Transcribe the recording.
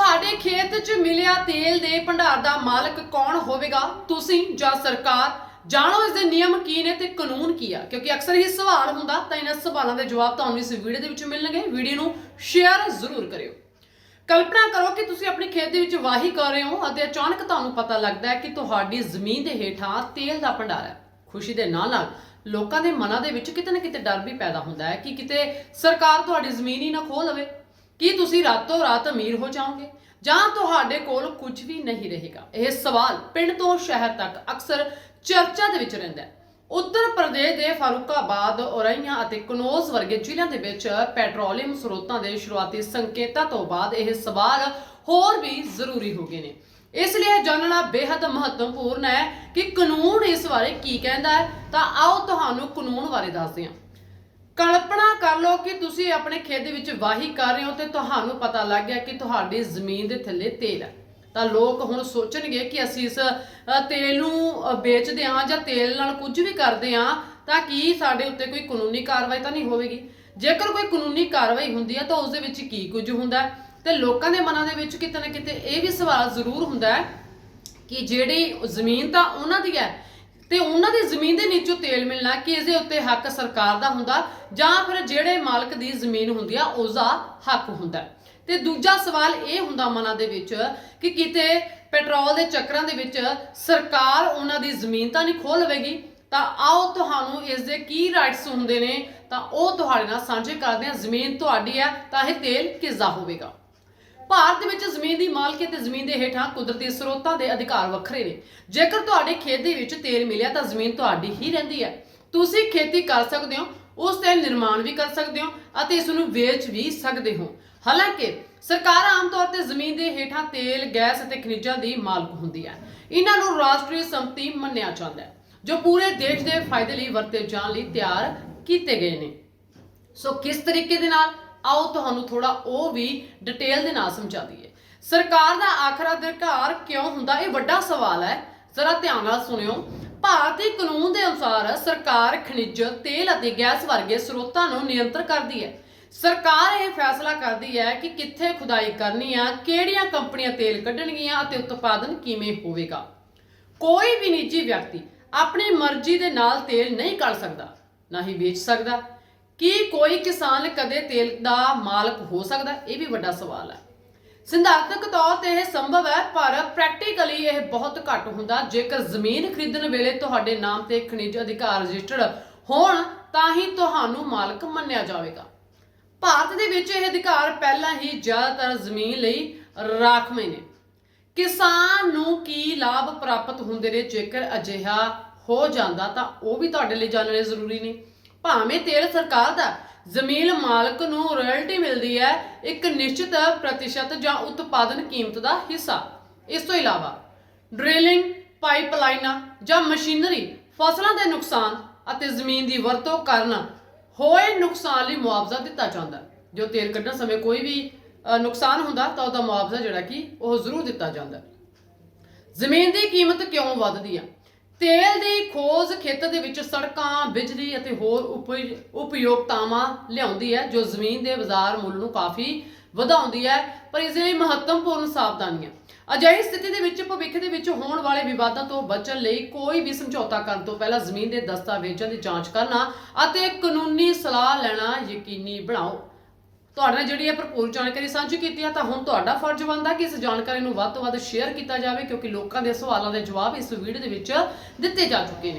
ਤੁਹਾਡੇ ਖੇਤ 'ਚ ਮਿਲਿਆ ਤੇਲ ਦੇ ਭੰਡਾਰ ਦਾ ਮਾਲਕ ਕੌਣ ਹੋਵੇਗਾ? ਤੁਸੀਂ ਜਾਂ ਸਰਕਾਰ? ਜਾਣੋ ਇਸ ਦੇ ਨਿਯਮ ਕੀ ਨੇ ਤੇ ਕਾਨੂੰਨ ਕੀ ਆ? ਕਿਉਂਕਿ ਅਕਸਰ ਇਹ ਸਵਾਲ ਹੁੰਦਾ, ਤਾਂ ਇਹਨਾਂ ਸਵਾਲਾਂ ਦੇ ਜਵਾਬ ਤੁਹਾਨੂੰ ਇਸ ਵੀਡੀਓ ਦੇ ਵਿੱਚ ਮਿਲਣਗੇ। ਵੀਡੀਓ ਨੂੰ ਸ਼ੇਅਰ ਜ਼ਰੂਰ ਕਰਿਓ। ਕਲਪਨਾ ਕਰੋ ਕਿ ਤੁਸੀਂ ਆਪਣੇ ਖੇਤ ਦੇ ਵਿੱਚ ਵਾਹੀ ਕਰ ਰਹੇ ਹੋ ਅਤੇ ਅਚਾਨਕ ਤੁਹਾਨੂੰ ਪਤਾ ਲੱਗਦਾ ਹੈ ਕਿ ਤੁਹਾਡੀ ਜ਼ਮੀਨ ਦੇ ਹੇਠਾਂ ਤੇਲ ਦਾ ਭੰਡਾਰ ਹੈ। ਖੁਸ਼ੀ ਦੇ ਨਾਲ ਨਾਲ ਲੋਕਾਂ ਦੇ ਮਨਾਂ ਦੇ ਵਿੱਚ ਕਿਤੇ ਨਾ ਕਿਤੇ ਡਰ ਵੀ ਪੈਦਾ ਹੁੰਦਾ ਹੈ ਕਿ ਕਿਤੇ ਸਰਕਾਰ ਤੁਹਾਡੀ ਜ਼ਮੀਨ ਹੀ ਨਾ ਖੋਹ ਲਵੇ। ਕੀ ਤੁਸੀਂ ਰਾਤੋਂ ਰਾਤ ਅਮੀਰ ਹੋ ਜਾਓਗੇ? ਜਾਂ ਤੁਹਾਡੇ ਕੋਲ ਕੁਝ ਵੀ ਨਹੀਂ ਰਹੇਗਾ? ਇਹ ਸਵਾਲ ਪਿੰਡ ਤੋਂ ਸ਼ਹਿਰ ਤੱਕ ਅਕਸਰ ਚਰਚਾ ਦੇ ਵਿੱਚ ਰਹਿੰਦਾ ਹੈ। ਉੱਤਰ ਪ੍ਰਦੇਸ਼ ਦੇ ਫਾਰੂਕਾਬਾਦ, ਔਰਈਆਂ ਅਤੇ ਕਨੌਜ ਵਰਗੇ ਜ਼ਿਲ੍ਹਿਆਂ ਦੇ ਵਿੱਚ ਪੈਟਰੋਲੀਅਮ ਸਰੋਤਾਂ ਦੇ ਸ਼ੁਰੂਆਤੀ ਸੰਕੇਤਾਂ ਤੋਂ ਬਾਅਦ ਇਹ ਸਵਾਲ ਹੋਰ ਵੀ ਜ਼ਰੂਰੀ ਹੋ ਗਏ ਨੇ। ਇਸ ਲਈ ਇਹ ਜਾਣਨਾ ਬੇहद ਮਹੱਤਵਪੂਰਨ ਹੈ ਕਿ ਕਾਨੂੰਨ ਇਸ ਬਾਰੇ ਕੀ ਕਹਿੰਦਾ ਹੈ। ਤਾਂ ਆਓ ਤੁਹਾਨੂੰ ਕਾਨੂੰਨ ਬਾਰੇ ਦੱਸਦੇ ਹਾਂ। ਕਲਪਨਾ ਕਰ ਲਓ ਕਿ ਤੁਸੀਂ ਆਪਣੇ ਖੇਤ ਦੇ ਵਿੱਚ ਵਾਹੀ ਕਰ ਰਹੇ ਹੋ ਤੇ ਤੁਹਾਨੂੰ ਪਤਾ ਲੱਗ ਗਿਆ ਕਿ ਤੁਹਾਡੀ ਜ਼ਮੀਨ ਦੇ ਥੱਲੇ ਤੇਲ ਹੈ। ਤਾਂ ਲੋਕ ਹੁਣ ਸੋਚਣਗੇ ਕਿ ਅਸੀਂ ਇਸ ਤੇਲ ਨੂੰ ਵੇਚਦੇ ਹਾਂ ਜਾਂ ਤੇਲ ਨਾਲ ਕੁਝ ਵੀ ਕਰਦੇ ਹਾਂ, ਤਾਂ ਕੀ ਸਾਡੇ ਉੱਤੇ ਕੋਈ ਕਾਨੂੰਨੀ ਕਾਰਵਾਈ ਤਾਂ ਨਹੀਂ ਹੋਵੇਗੀ? ਜੇਕਰ ਕੋਈ ਕਾਨੂੰਨੀ ਕਾਰਵਾਈ ਹੁੰਦੀ ਹੈ ਤਾਂ ਉਸ ਦੇ ਵਿੱਚ ਕੀ ਕੁਝ ਹੁੰਦਾ ਹੈ? ਤੇ ਲੋਕਾਂ ਦੇ ਮਨਾਂ ਦੇ ਵਿੱਚ ਕਿਤੇ ਨਾ ਕਿਤੇ ਇਹ ਵੀ ਸਵਾਲ ਜ਼ਰੂਰ ਹੁੰਦਾ ਹੈ ਕਿ ਜਿਹੜੀ ਜ਼ਮੀਨ ਤਾਂ ਉਹਨਾਂ ਦੀ ਹੈ ਤੇ ਉਹਨਾਂ ਦੀ ਜ਼ਮੀਨ ਦੇ ਨੀਚੋਂ ਤੇਲ ਮਿਲਣਾ ਕਿ ਇਸ ਦੇ ਉੱਤੇ ਹੱਕ ਸਰਕਾਰ ਦਾ ਹੁੰਦਾ ਜਾਂ ਫਿਰ ਜਿਹੜੇ ਮਾਲਕ ਦੀ ਜ਼ਮੀਨ ਹੁੰਦੀ ਆ ਉਸ ਦਾ ਹੱਕ ਹੁੰਦਾ। ਤੇ ਦੂਜਾ ਸਵਾਲ ਇਹ ਹੁੰਦਾ ਮਨਾਂ ਦੇ ਵਿੱਚ ਕਿ ਕਿਤੇ ਪੈਟਰੋਲ ਦੇ ਚੱਕਰਾਂ ਦੇ ਵਿੱਚ ਸਰਕਾਰ ਉਹਨਾਂ ਦੀ ਜ਼ਮੀਨ ਤਾਂ ਨਹੀਂ ਖੋਹ ਲਵੇਗੀ, ਤਾਂ ਆਓ ਤੁਹਾਨੂੰ ਇਸ ਦੇ ਕੀ ਰਾਈਟਸ ਹੁੰਦੇ ਨੇ, ਤਾਂ ਉਹ ਤੁਹਾਡੇ ਨਾਲ ਸਾਂਝੇ ਕਰਦੇ ਹਾਂ, ਜ਼ਮੀਨ ਤੁਹਾਡੀ ਹੈ ਤਾਂ ਇਹ ਤੇਲ ਕਿਸ ਦਾ ਹੋਵੇਗਾ। ਭਾਰਤ ਵਿੱਚ ਜ਼ਮੀਨ ਦੀ ਮਾਲਕੀ ਤੇ ਜ਼ਮੀਨ ਦੇ ਹੇਠਾਂ ਕੁਦਰਤੀ ਸਰੋਤਾਂ ਦੇ ਅਧਿਕਾਰ ਵੱਖਰੇ ਨੇ। ਜੇਕਰ ਤੁਹਾਡੇ ਖੇਤ ਦੇ ਵਿੱਚ ਤੇਲ ਮਿਲਿਆ ਤਾਂ ਜ਼ਮੀਨ ਤੁਹਾਡੀ ਹੀ ਰਹਿੰਦੀ ਹੈ। ਤੁਸੀਂ ਖੇਤੀ ਕਰ ਸਕਦੇ ਹੋ, ਉਸ ਤੇ ਨਿਰਮਾਣ ਵੀ ਕਰ ਸਕਦੇ ਹੋ ਅਤੇ ਇਸ ਨੂੰ ਵੇਚ ਵੀ ਸਕਦੇ ਹੋ। ਹਾਲਾਂਕਿ, ਸਰਕਾਰ ਆਮ ਤੌਰ ਤੇ ਜ਼ਮੀਨ ਦੇ ਹੇਠਾਂ ਤੇਲ, ਗੈਸ ਅਤੇ ਖਣਿਜਾਂ ਦੀ ਮਾਲਕ ਹੁੰਦੀ ਹੈ। ਇਹਨਾਂ ਨੂੰ ਰਾਸ਼ਟਰੀ ਸੰਪਤੀ ਮੰਨਿਆ ਜਾਂਦਾ ਹੈ, ਜੋ ਪੂਰੇ ਦੇਸ਼ ਦੇ ਫਾਇਦੇ ਲਈ ਵਰਤੇ ਜਾਣ ਲਈ ਤਿਆਰ ਕੀਤੇ ਗਏ ਨੇ। ਸੋ ਕਿਸ ਤਰੀਕੇ ਦੇ ਨਾਲ ਆਓ ਤੁਹਾਨੂੰ ਥੋੜਾ ਉਹ ਵੀ ਡਿਟੇਲ ਦੇ ਨਾਲ ਸਮਝਾ ਦਈਏ ਸਰਕਾਰ ਦਾ ਆਖਰ ਅਧਿਕਾਰ ਕਿਉਂ ਹੁੰਦਾ? ਇਹ ਵੱਡਾ ਸਵਾਲ ਹੈ। ਜ਼ਰਾ ਧਿਆਨ ਨਾਲ ਸੁਣਿਓ। ਭਾਰਤੀ ਕਾਨੂੰਨ ਦੇ ਅਨੁਸਾਰ ਸਰਕਾਰ ਖਣਿਜ, ਤੇਲ ਅਤੇ ਗੈਸ ਵਰਗੇ ਸਰੋਤਾਂ ਨੂੰ ਨਿਯੰਤਰ ਕਰਦੀ ਹੈ। ਸਰਕਾਰ ਇਹ ਫੈਸਲਾ ਕਰਦੀ ਹੈ ਕਿ ਕਿੱਥੇ ਖੁਦਾਈ ਕਰਨੀ ਆ, ਕਿਹੜੀਆਂ ਕੰਪਨੀਆਂ ਤੇਲ ਕੱਢਣਗੀਆਂ ਅਤੇ ਉਤਪਾਦਨ ਕਿਵੇਂ ਹੋਵੇਗਾ। ਕੋਈ ਵੀ ਨਿੱਜੀ ਵਿਅਕਤੀ ਆਪਣੀ ਮਰਜ਼ੀ ਦੇ ਨਾਲ ਤੇਲ ਨਹੀਂ ਕੱਢ ਸਕਦਾ, ਨਾ ਹੀ ਵੇਚ ਸਕਦਾ। ਕੀ ਕੋਈ ਕਿਸਾਨ ਕਦੇ ਤੇਲ ਦਾ ਮਾਲਕ ਹੋ ਸਕਦਾ? ਇਹ ਵੀ ਵੱਡਾ ਸਵਾਲ ਹੈ। ਸਿਧਾਂਤਕ ਤੌਰ ਤੇ ਇਹ ਸੰਭਵ ਹੈ, ਪਰ ਪ੍ਰੈਕਟੀਕਲੀ ਇਹ ਬਹੁਤ ਘੱਟ ਹੁੰਦਾ। ਜੇਕਰ ਜ਼ਮੀਨ ਖਰੀਦਣ ਵੇਲੇ ਤੁਹਾਡੇ ਨਾਮ ਤੇ ਖਣਿਜ ਅਧਿਕਾਰ ਰਜਿਸਟਰਡ ਹੋਣ, ਤਾਂ ਹੀ ਤੁਹਾਨੂੰ ਮਾਲਕ ਮੰਨਿਆ ਜਾਵੇਗਾ। ਭਾਰਤ ਦੇ ਵਿੱਚ ਇਹ ਅਧਿਕਾਰ ਪਹਿਲਾਂ ਹੀ ਜ਼ਿਆਦਾਤਰ ਜ਼ਮੀਨ ਲਈ ਰਾਖਵੇਂ ਨੇ। ਕਿਸਾਨ ਨੂੰ ਕੀ ਲਾਭ ਪ੍ਰਾਪਤ ਹੁੰਦੇ ਨੇ? ਜੇਕਰ ਅਜਿਹਾ ਹੋ ਜਾਂਦਾ, ਤਾਂ ਉਹ ਵੀ ਤੁਹਾਡੇ ਲਈ ਜਾਣਨੇ ਜ਼ਰੂਰੀ ਨੇ। ਭਾਵੇਂ ਤੇਲ ਸਰਕਾਰ ਦਾ, ਜ਼ਮੀਨ ਮਾਲਕ ਨੂੰ ਰਾਇਲਟੀ ਮਿਲਦੀ ਹੈ, ਇੱਕ ਨਿਸ਼ਚਿਤ ਪ੍ਰਤੀਸ਼ਤ ਜਾਂ ਉਤਪਾਦਨ ਕੀਮਤ ਦਾ ਹਿੱਸਾ। ਇਸ ਤੋਂ ਇਲਾਵਾ ਡ੍ਰਿਲਿੰਗ ਪਾਈਪਲਾਈਨਾਂ ਜਾਂ ਮਸ਼ੀਨਰੀ ਫਸਲਾਂ ਦੇ ਨੁਕਸਾਨ ਅਤੇ ਜ਼ਮੀਨ ਦੀ ਵਰਤੋਂ ਕਰਨ ਹੋਏ ਨੁਕਸਾਨ ਲਈ ਮੁਆਵਜ਼ਾ ਦਿੱਤਾ ਜਾਂਦਾ ਜੋ ਤੇਲ ਕੱਢਣ ਸਮੇਂ ਕੋਈ ਵੀ ਨੁਕਸਾਨ ਹੁੰਦਾ, ਤਾਂ ਉਹਦਾ ਮੁਆਵਜ਼ਾ ਜਿਹੜਾ ਕਿ ਉਹ ਜ਼ਰੂਰ ਦਿੱਤਾ ਜਾਂਦਾ ਜ਼ਮੀਨ ਦੀ ਕੀਮਤ ਕਿਉਂ ਵੱਧਦੀ ਆ ਤੇਲ ਦੀ ਖੋਜ ਖੇਤਰ ਦੇ ਵਿੱਚ ਸੜਕਾਂ, ਬਿਜਲੀ ਅਤੇ ਹੋਰ ਉਪ- ਉਪਯੋਗਤਾਵਾਂ ਲਿਆਉਂਦੀ ਹੈ, ਜੋ ਜ਼ਮੀਨ ਦੇ ਬਾਜ਼ਾਰ ਮੁੱਲ ਨੂੰ ਕਾਫੀ ਵਧਾਉਂਦੀ ਹੈ, ਪਰ ਇਸ ਲਈ ਮਹੱਤਵਪੂਰਨ ਸਾਵਧਾਨੀਆਂ। ਅਜਿਹੀ ਸਥਿਤੀ ਦੇ ਵਿੱਚ, ਭਵਿੱਖ ਦੇ ਵਿੱਚ ਹੋਣ ਵਾਲੇ ਵਿਵਾਦਾਂ ਤੋਂ ਬਚਣ ਲਈ ਕੋਈ ਵੀ ਸਮਝੌਤਾ ਕਰਨ ਤੋਂ ਪਹਿਲਾਂ ਜ਼ਮੀਨ ਦੇ ਦਸਤਾਵੇਜ਼ਾਂ ਦੀ ਜਾਂਚ ਕਰਨਾ ਅਤੇ ਕਾਨੂੰਨੀ ਸਲਾਹ ਲੈਣਾ ਯਕੀਨੀ ਬਣਾਓ। ਤੁਹਾਡੇ ਨਾਲ ਜਿਹੜੀ ਇਹ ਭਰਪੂਰ ਜਾਣਕਾਰੀ ਸਾਂਝੀ ਕੀਤੀ ਹੈ ਤਾਂ ਹੁਣ ਤੁਹਾਡਾ ਫਰਜ਼ ਬਣਦਾ ਕਿ ਇਸ ਜਾਣਕਾਰੀ ਨੂੰ ਵੱਧ ਤੋਂ ਵੱਧ ਸ਼ੇਅਰ ਕੀਤਾ ਜਾਵੇ, ਕਿਉਂਕਿ ਲੋਕਾਂ ਦੇ ਸਵਾਲਾਂ ਦੇ ਜਵਾਬ ਇਸ ਵੀਡੀਓ ਦੇ ਵਿੱਚ ਦਿੱਤੇ ਜਾ ਚੁੱਕੇ ਨੇ।